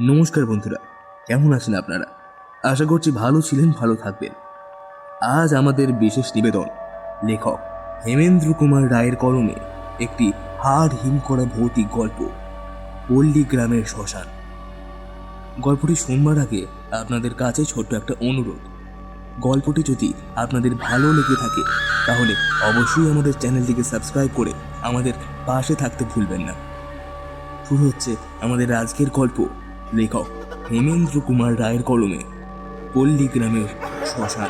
নমস্কার বন্ধুরা, কেমন আছেন আপনারা? আশা করছি ভালো ছিলেন, ভালো থাকবেন। আজ আমাদের বিশেষ নিবেদন, লেখক হেমেন্দ্র কুমার রায়ের কলমে একটি হাড় হিম করা ভৌতিক গল্প, পল্লী গ্রামের শ্মশান। গল্পটি শুনবার আগে আপনাদের কাছে ছোট্ট একটা অনুরোধ। গল্পটি যদি আপনাদের ভালো লেগে থাকে, তাহলে অবশ্যই আমাদের চ্যানেলটিকে সাবস্ক্রাইব করে আমাদের পাশে থাকতে ভুলবেন না। শুরু হচ্ছে আমাদের আজকের গল্প লেখক হেমেন্দ্র কুমার রায়ের কলমে পল্লী গ্রামের শ্মশান।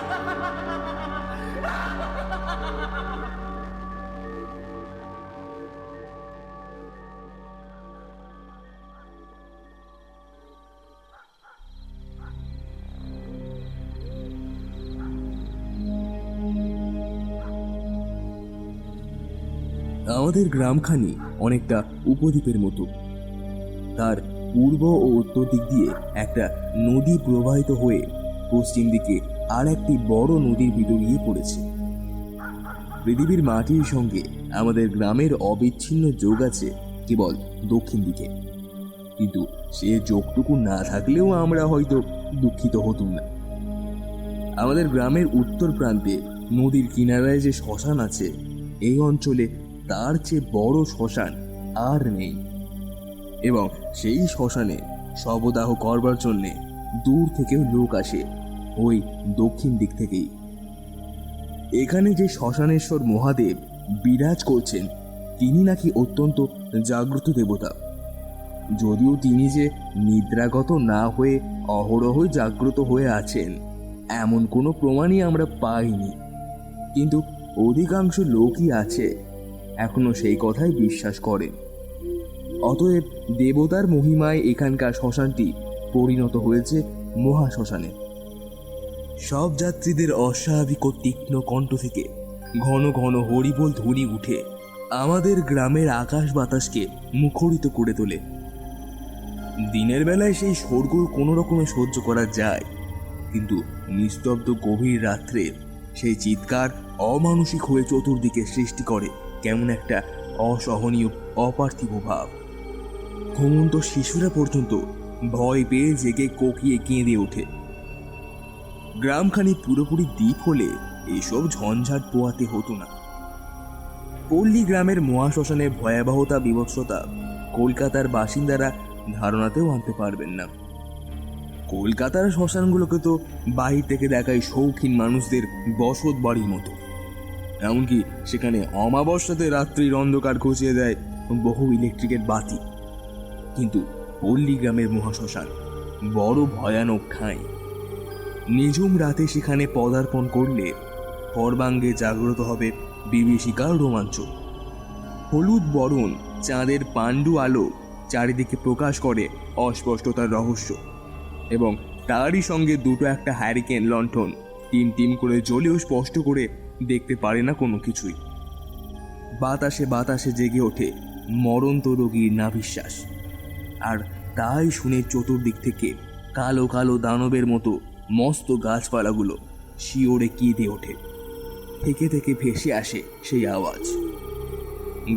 আমাদের গ্রামখানি অনেকটা উপদ্বীপের মতো। তার পূর্ব ও উত্তর দিক দিয়ে একটা নদী প্রবাহিত হয়ে পশ্চিম দিকে আর একটি বড় নদীর ভিতর গিয়ে পড়েছে। পৃথিবীর মাটির সঙ্গে আমাদের গ্রামের অবিচ্ছিন্ন যোগ আছে কেবল দক্ষিণ দিকে। কিন্তু সে যোগটুকু না থাকলেও আমরা হয়তো দুঃখিত হতুম না। আমাদের গ্রামের উত্তর প্রান্তে নদীর কিনারায় যে শ্মশান আছে, এই অঞ্চলে তার চেয়ে বড় শ্মশান আর নেই। এবং সেই শ্মশানে শবদাহ করবার জন্যে দূর থেকেও লোক আসে ওই দক্ষিণ দিক থেকেই। এখানে যে শ্মশানেশ্বর মহাদেব বিরাজ করছেন, তিনি নাকি অত্যন্ত জাগ্রত দেবতা। যদিও তিনি যে নিদ্রাগত না হয়ে অহরহই জাগ্রত হয়ে আছেন, এমন কোনো প্রমাণই আমরা পাইনি। কিন্তু অধিকাংশ লোকই আছে, এখনও সেই কথাই বিশ্বাস করেন। অতএব দেবতার মহিমায় এখানকার শ্মশানটি পরিণত হয়েছে মহাশ্মশানে। সব যাত্রীদের অস্বাভাবিক ও তীক্ষ্ণ কণ্ঠ থেকে ঘন ঘন হরিবোল ধরি উঠে আমাদের গ্রামের আকাশ বাতাসকে মুখরিত করে তোলে। দিনের বেলায় সেই শোরগোল কোনো রকমে সহ্য করা যায়, কিন্তু নিস্তব্ধ গভীর রাত্রে সেই চিৎকার অমানসিক হয়ে চতুর্দিকে সৃষ্টি করে কেমন একটা অসহনীয়, অপার্থিব ভাব। ঘুমন্ত শিশুরা পর্যন্ত ভয় পেয়ে জেগে কোকিয়ে কেঁদে ওঠে। গ্রামখানি পুরোপুরি দ্বীপ হলে এসব ঝঞ্ঝাট পোয়াতে হতো না। পল্লী গ্রামের মহাশ্মশানের ভয়াবহতা, বিভৎসতা কলকাতার বাসিন্দারা ধারণাতেও আনতে পারবেন না। কলকাতার শ্মশানগুলোকে তো বাহির থেকে দেখায় শৌখিন মানুষদের বসত বাড়ির মতো। এমনকি সেখানে অমাবস্যাতে রাত্রির অন্ধকার ঘষিয়ে দেয় বহু ইলেকট্রিকের বাতি। কিন্তু পল্লী গ্রামের মহাশ্মশান বড় ভয়ানক ঠাঁই। নিঝুম রাতে সেখানে পদার্পণ করলে সর্বাঙ্গে জাগ্রত হবে বিভীষিকার রোমাঞ্চ। হলুদ বরণ, চাঁদের পাণ্ডু আলো চারিদিকে প্রকাশ করে অস্পষ্টতার রহস্য এবং তারই সঙ্গে দুটো একটা হ্যারিকেন লণ্ঠন টিম টিম করে জ্বলেও স্পষ্ট করে দেখতে পারে না কোনো কিছুই। বাতাসে বাতাসে জেগে ওঠে মরন্ত রোগীর নাভিশ্বাস। আর তাই শুনে চতুর্দিক থেকে কালো কালো দানবের মতো মস্ত গাছপালাগুলো শিওরে কেঁদে ওঠে। থেকে থেকে ভেসে আসে সেই আওয়াজ।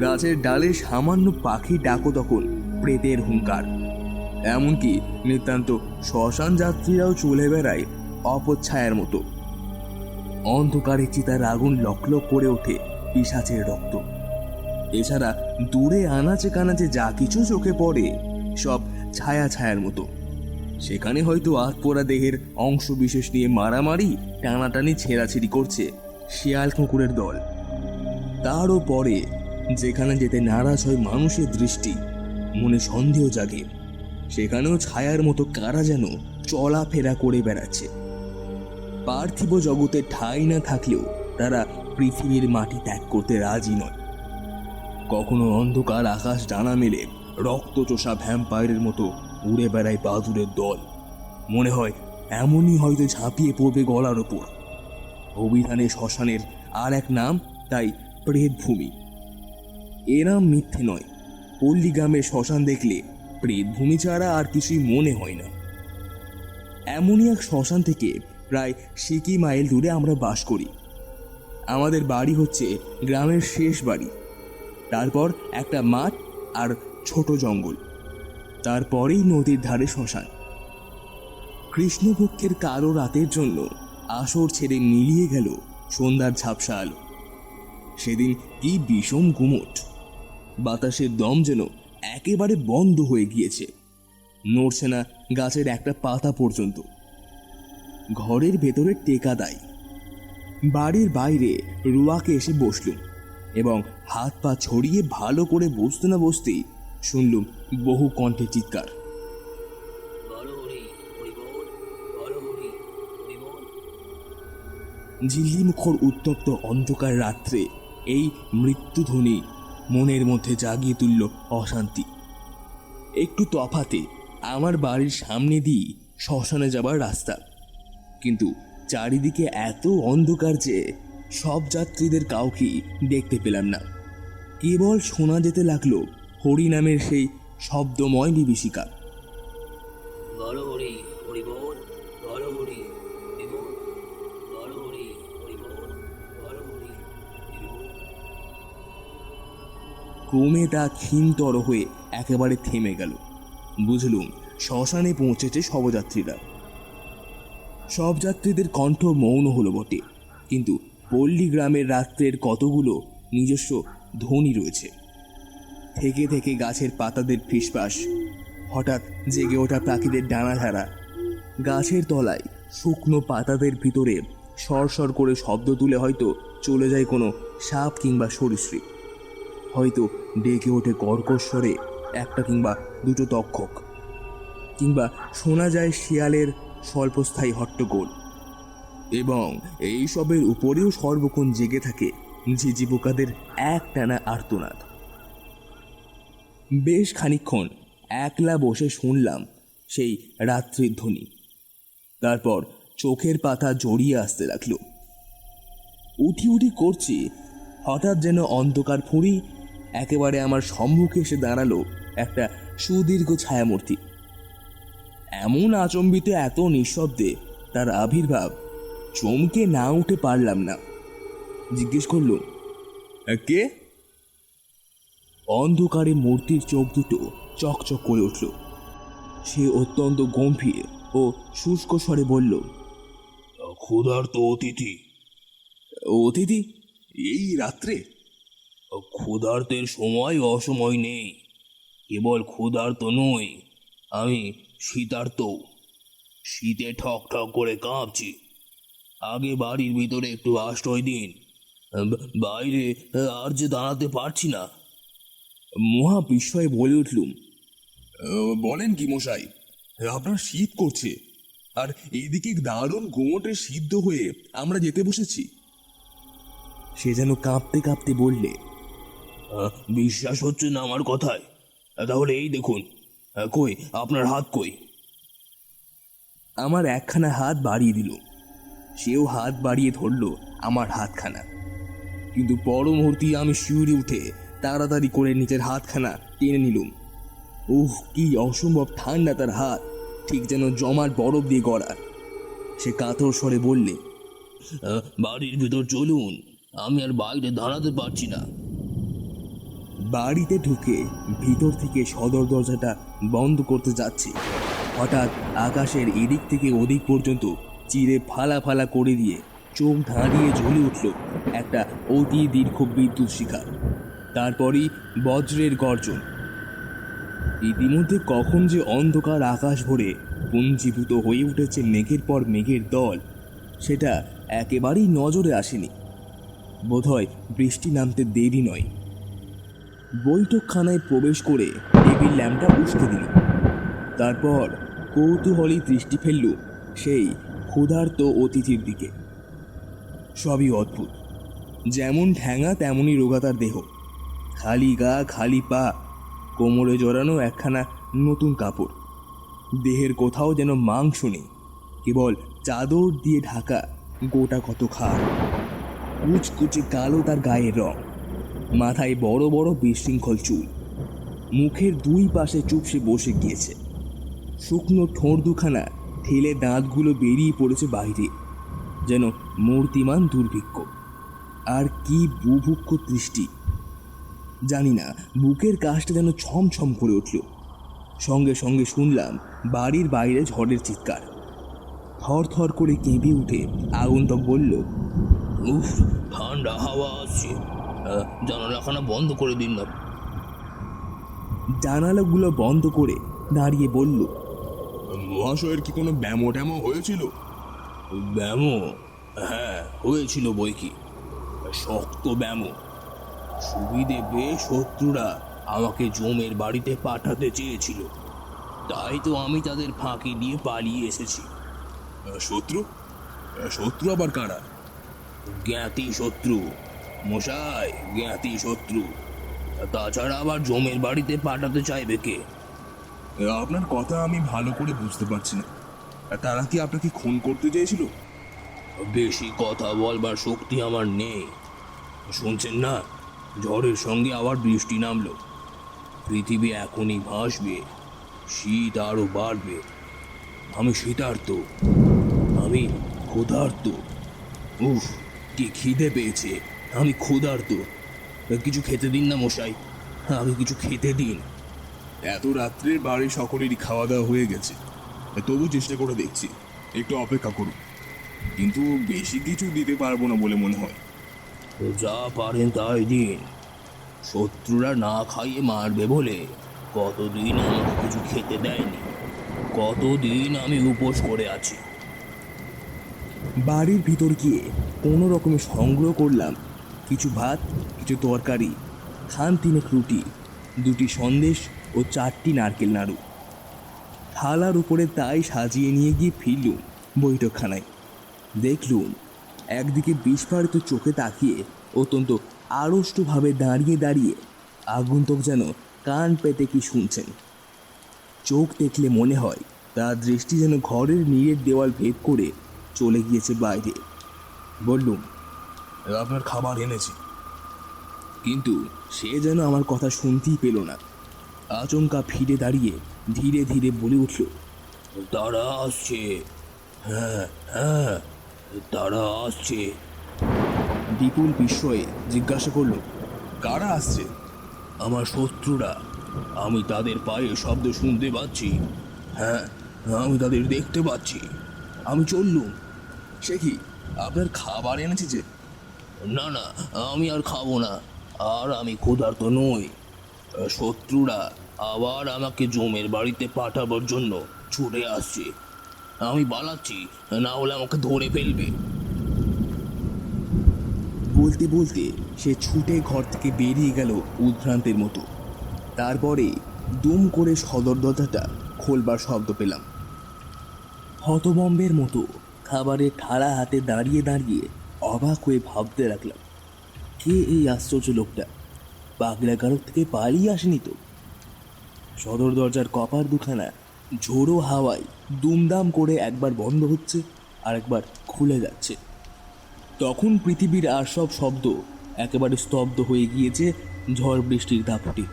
গাছের ডালে সামান্য পাখি ডাকো তখন প্রেতের হুঙ্কার। এমনকি নিতান্ত শ্মশান যাত্রীরাও চলে বেড়ায় অপচ্ছায়ার মতো। অন্ধকারে চিতার আগুন লকলক করে ওঠে পিসাচের রক্ত। এছাড়া দূরে আনাচে কানাচে যা কিছু চোখে পড়ে সব ছায়া ছায়ার মতো। সেখানে হয়তো আতপোড়া দেহের অংশ বিশেষ নিয়ে মারামারি, টানাটানি, ছেঁড়াছিড়ি করছে শিয়াল কুকুরের দল। তারও পরে যেখানে যেতে নারাজ হয় মানুষের দৃষ্টি, মনে সন্দেহ জাগে। সেখানেও ছায়ার মতো কারা যেন চলাফেরা করে বেড়াচ্ছে। পার্থিব জগতে ঠাঁই না থাকলেও তারা পৃথিবীর মাটি ত্যাগ করতে রাজি নয়। কখনো অন্ধকার আকাশ ডানা মেলে রক্তচোষা ভ্যাম্পায়ারের মতো উড়ে বেড়ায় বাদুরের দল। মনে হয় এমনই হয়তো ঝাঁপিয়ে পড়বে গলার ওপর। অভিধানে শ্মশানের আর এক নাম, তাই প্রেতভূমি। এ নাম মিথ্যে নয়। পল্লী গ্রামে শ্মশান দেখলে প্রেতভূমি ছাড়া আর কিছুই মনে হয় না। এমনই এক শ্মশান থেকে প্রায় সিকি মাইল দূরে আমরা বাস করি। আমাদের বাড়ি হচ্ছে গ্রামের শেষ বাড়ি। তারপর একটা মাঠ আর ছোট জঙ্গল, তারপরেই নদীর ধারে শ্মশান। কৃষ্ণপক্ষের কালো রাতের জন্য আসর ছেড়ে মিলিয়ে গেল সন্ধ্যার ঝাপসা আলো। সেদিন কি বিষম গুমট। বাতাসের দম যেন একেবারে বন্ধ হয়ে গিয়েছে। নড়ছে না গাছের একটা পাতা পর্যন্ত। ঘরের ভেতরে টেকা দায়। বাড়ির বাইরে রুয়াকে এসে বসলুম এবং হাত পা ছড়িয়ে ভালো করে বসতে না বসতেই শুনলুম, বহু কণ্ঠে চিৎকার। ঝিল্লিমুখর উত্তপ্ত অন্ধকার রাত্রে এই মৃত্যুধ্বনি মনের মধ্যে জাগিয়ে তুলল অশান্তি। একটু তফাতে আমার বাড়ির সামনে দিয়ে শ্মশানে যাবার রাস্তা। কিন্তু চারিদিকে এত অন্ধকার যে সব যাত্রীদের কাউকেই দেখতে পেলাম না। কেবল শোনা যেতে লাগল হরিনামের সেই শব্দময় বিভীষিকা। ক্রমে তা ক্ষীণতর হয়ে একেবারে থেমে গেল। বুঝলুম শ্মশানে পৌঁছেছে শবযাত্রীরা। সব যাত্রীদের কণ্ঠ মৌন হলো বটে কিন্তু পল্লী গ্রামের রাত্রের কতগুলো নিজস্ব ধ্বনি রয়েছে। থেকে থেকে গাছের পাতাদের ফিসফাস। হঠাৎ জেগে ওঠা পাখিদের ডানাঝাড়া গাছের তলায় শুকনো পাতাদের ভিতরে সরসর করে শব্দ তুলে হয়তো চলে যায় কোনো সাপ কিংবা সরীসৃপ। হয়তো ডেকে ওঠে কর্কশ্বরে একটা কিংবা দুটো তক্ষক। কিংবা শোনা যায় শিয়ালের স্বল্পস্থায়ী হট্টগোল। এবং এই সবের উপরেও সর্বক্ষণ জেগে থাকে ঝিঝি পোকাদের এক টানা আর্তনাদ। বেশ খানিক্ষণ একলা বসে শুনলাম সেই রাত্রির ধ্বনি। তারপর চোখের পাতা জড়িয়ে আসতে লাগল। উঠি উঠি করছি, হঠাৎ যেন অন্ধকার ফুঁড়ি একেবারে আমার সম্মুখে এসে দাঁড়াল একটা সুদীর্ঘ ছায়ামূর্তি। এমন আচম্বিতে এত নিঃশব্দে তার আবির্ভাব চমকে না উঠে পারলাম না। জিজ্ঞেস করল, কে? অন্ধকারে মূর্তির চোখ দুটো চকচক করে উঠল। সে অত্যন্ত গম্ভীর ও শুষ্ক স্বরে বলল ক্ষুধার্ত অতিথি। অতিথি? এই রাত্রে? ক্ষুধার্তের সময় অসময় নেই। কেবল ক্ষুধার্ত নই আমি শীতার্ত। শীতে ঠক ঠক করে কাঁপছি। আগে বাড়ির ভিতরে একটু আশ্রয় দিন। বাইরে আর যে দাঁড়াতে পারছি না। মহা বিস্ময়ে বলে উঠলুম বলেন কি মশাই, আপনার শীত করছে, আর এইদিকে দারুণ গোমটে সিদ্ধ হয়ে আমরা যেতে বসেছি। সে যেন কাঁপতে কাঁপতে বললে বিশ্বাস হচ্ছে না আমার কথায়, তাহলে এই দেখুন কই, আপনার হাত কই? আমার একখানা হাত বাড়িয়ে দিল, সেও হাত বাড়িয়ে ধরল আমার হাতখানা, কিন্তু পর মুহূর্তে আমি শিউরে উঠে তাড়াতাড়ি করে নিজের হাতখানা টেনে নিলুম। উহ, কি অসম্ভব ঠান্ডা তার হাত, ঠিক যেন জমাট বরফ দিয়ে গড়া। সে কাতর স্বরে বললে বাড়ির ভিতর চলুন, আমি আর বাইরে দাঁড়াতে পারছি না। বাড়িতে ঢুকে ভিতর থেকে সদর দরজাটা বন্ধ করতে যাচ্ছি। হঠাৎ আকাশের এদিক থেকে ওদিক পর্যন্ত চিরে ফালা ফালা করে দিয়ে চোখ ধাঁধিয়ে জ্বলে উঠল একটা অতি দীর্ঘ বিদ্যুৎ শিখা। তারপরই বজ্রের গর্জন। ইতিমধ্যে কখন যে অন্ধকার আকাশ ভরে পুঞ্জীভূত হয়ে উঠেছে মেঘের পর মেঘের দল, সেটা একেবারেই নজরে আসেনি। বোধহয় বৃষ্টি নামতে দেরি নয়। বৈঠকখানায় প্রবেশ করে টেবিল ল্যাম্পটা উস্কে দিল। তারপর কৌতূহলী দৃষ্টি ফেলল সেই ক্ষুধার্ত অতিথির দিকে। সবই অদ্ভুত। যেমন ঠ্যাঙা, তেমনই রোগাতার দেহ। খালি গা, খালি পা। কোমরে জড়ানো একখানা নতুন কাপড়। দেহের কোথাও যেন মাংস নেই। কেবল চাদর দিয়ে ঢাকা গোটা কত খাড় কুচকুচে কালো তার গায়ের রং। মাথায় বড় বড় বিশৃঙ্খল চুল। মুখের দুই পাশে চুপসে বসে গিয়েছে। শুকনো ঠোঁট দুখানা ঠেলে দাঁতগুলো বেরিয়ে পড়েছে বাইরে। যেন মূর্তিমান দুর্ভিক্ষ। আর কি বুভুক্ষ দৃষ্টি। জানি না বুকের কাজটা যেন ছমছম করে উঠল। সঙ্গে সঙ্গে শুনলাম বাড়ির বাইরে ঝড়ের চিৎকার। থর থর করে কেঁপে উঠে আগন্তক বলল উফ ঠান্ডা হাওয়া আসছে জানালাখানা বন্ধ করে দিন না। জানালাগুলো বন্ধ করে দাঁড়িয়ে বলল মহাশয়ের কি কোনো ব্যামো ট্যামো হয়েছিল? ব্যামো? হ্যাঁ হয়েছিল বই কি শক্ত ব্যামো। সুবিধে পেয়ে শত্রুরা আমাকে জমের বাড়িতে পাঠাতে চেয়েছিল। তাই তো আমি তাদের ফাঁকি দিয়ে পালিয়ে এসেছি। শত্রু? শত্রু আবার কারা? জ্ঞাতি শত্রু। মশাই জ্ঞাতি শত্রু। তাছাড়া আবার জমের বাড়িতে পাঠাতে চাইবে কে? আপনার কথা আমি ভালো করে বুঝতে পারছি না। তারা কি আপনাকে খুন করতে চেয়েছিল? বেশি কথা বলবার শক্তি আমার নেই। শুনছেন না? ঝড়ের সঙ্গে আবার বৃষ্টি নামলো। পৃথিবী এখনই ভাসবে, শীত আরও বাড়বে। আমি শীতার্ত আমি ক্ষুধার্ত। উফ, কি খিদে পেয়েছে, আমি ক্ষুধার্ত। কিছু খেতে দিন না মশাই, আমি কিছু খেতে দিন। এত রাত্রে বাড়ি সকলেরই খাওয়া দাওয়া হয়ে গেছে। তবু চেষ্টা করে দেখছি, একটু অপেক্ষা করুন। কিন্তু বেশি কিছু দিতে পারব না বলে মনে হয়। যা পারেন তাই দিন। শত্রুরা না খাইয়ে মারবে বলে কতদিন আমাকে কিছু খেতে দেয়নি। কতদিন আমি উপোস করে আছি। বাড়ির ভিতর গিয়ে কোনো রকমে সংগ্রহ করলাম কিছু ভাত, কিছু তরকারি, খান তিনেক রুটি, দুটি সন্দেশ ও চারটি নারকেল নাড়ু। থালার উপরে তাই সাজিয়ে নিয়ে গিয়ে ফিরলুম বৈঠকখানায়। দেখলুম একদিকে বিস্ফারিত চোখে তাকিয়ে অত্যন্ত আড়ষ্টভাবে দাঁড়িয়ে দাঁড়িয়ে আগন্তুক যেন কান পেতে কি শুনছেন। চোখ দেখলে মনে হয় তার দৃষ্টি যেন ঘরের নীড়ের দেওয়াল ভেদ করে চলে গিয়েছে বাইরে। বললুম, আপনার খাবার এনেছি। কিন্তু সে যেন আমার কথা শুনতেই পেল না। আচমকা ফিরে দাঁড়িয়ে ধীরে ধীরে বলে উঠল তারা আসছে। হ্যাঁ হ্যাঁ। তারা আসছে। বিপুল বিস্ময়ে জিজ্ঞাসা করল, কারা আসছে? আমার শত্রুরা। আমি তাদের পায়ে শব্দ শুনতে পাচ্ছি। হ্যাঁ আমি তাদের দেখতে পাচ্ছি। আমি চললুম। সে কি আপনার খাবার এনেছি যে? না না, আমি আর খাব না। আর আমি ক্ষুধার্ত নই। শত্রুরা আবার আমাকে জমের বাড়িতে পাঠাবার জন্য ছুটে আসছে। আমি পালাচ্ছি না হলে আমাকে ধরে ফেলবে। বলতে বলতে সে ছুটে ঘর থেকে বেরিয়ে গেল উদ্ভ্রান্তের মতো। তারপরে দুম করে সদর দরজাটা খোলবার শব্দ পেলাম। হতবম্বের মতো খাবারের ঠাড়া হাতে দাঁড়িয়ে দাঁড়িয়ে অবাক হয়ে ভাবতে রাখলাম কে এই আশ্চর্য লোকটা? পাগলাগারক থেকে পালিয়ে আসেনি তো? সদর দরজার কপার দুখানা ঝোড়ো হাওয়ায় দুমদাম করে একবার বন্ধ হচ্ছে আর একবার খুলে যাচ্ছে। তখন পৃথিবীর আর সব শব্দ একেবারে স্তব্ধ হয়ে গিয়েছে ঝড় বৃষ্টির দাপটে।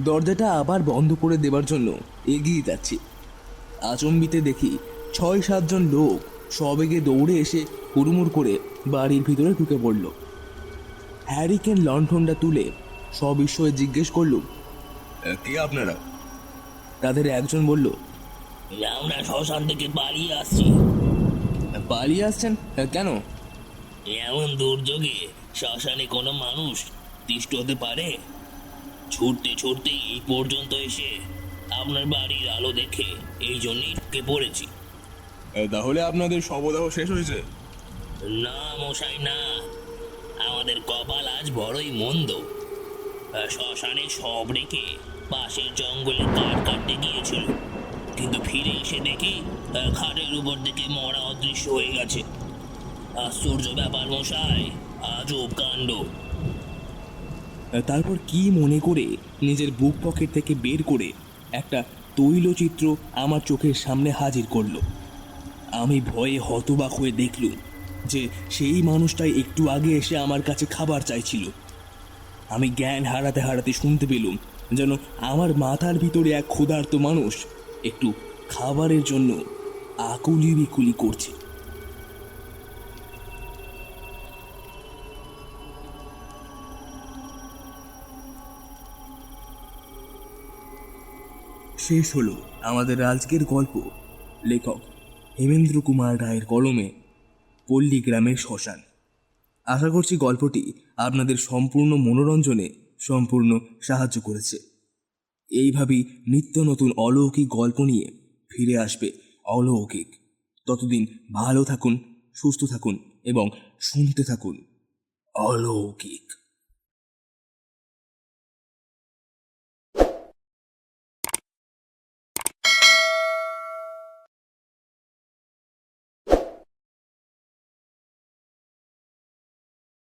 দরজাটা আবার বন্ধ করে দেবার জন্য এগিয়ে যাচ্ছে। আচম্বিতে দেখি ছয় সাতজন লোক সবেগে দৌড়ে এসে হুড়মুড় করে বাড়ির ভিতরে ঢুকে পড়ল। হ্যারিকেন লণ্ঠনটা তুলে সবিস্ময়ে জিজ্ঞেস করলুম কে আপনারা? তাদের একজন বলল আমরা শ্মশান থেকে পালিয়ে আসছি। পালিয়ে আসছেন? কেন? এমন দুর্যোগে শ্মশানে কোনো মানুষ তিষ্ট হতে পারে? ছুটতে ছুটতে এই পর্যন্ত এসে আপনার বাড়ির আলো দেখে এই জন্যই ঢুকে পড়েছি। তাহলে আপনাদের শবদাহ শেষ হয়েছে? না মশাই না। আমাদের কপাল আজ বড়ই মন্দ। শ্মশানে সব রেখে পাশের জঙ্গলে কাঠ কাটতে গিয়েছিল। কিন্তু ফিরে এসে দেখি খাটের উপর থেকে মরা অদৃশ্য হয়ে গেছে। আশ্চর্য ব্যাপার মশাই, আজব কাণ্ড। তারপর কি মনে করে নিজের বুক পকেট থেকে বের করে একটা তৈলচিত্র আমার চোখের সামনে হাজির করল। আমি ভয়ে হতবাক হয়ে দেখলুম যে সেই মানুষটাই একটু আগে এসে আমার কাছে খাবার চাইছিল। আমি জ্ঞান হারাতে হারাতে শুনতে পেলুম যেন আমার মাথার ভিতরে এক ক্ষুধার্ত মানুষ একটু খাবারের জন্য আকুলি বিকুলি করছে। শেষ হলো আমাদের আজকের গল্প। লেখক হেমেন্দ্র কুমার রায়ের কলমে পল্লী গ্রামের শ্মশান। আশা করছি গল্পটি আপনাদের সম্পূর্ণ মনোরঞ্জনে সম্পূর্ণ সাহায্য করেছে। এইভাবেই নিত্য নতুন অলৌকিক গল্প নিয়ে ফিরে আসবে অলৌকিক। ততদিন ভালো থাকুন, সুস্থ থাকুন এবং শুনতে থাকুন। অলৌকিক।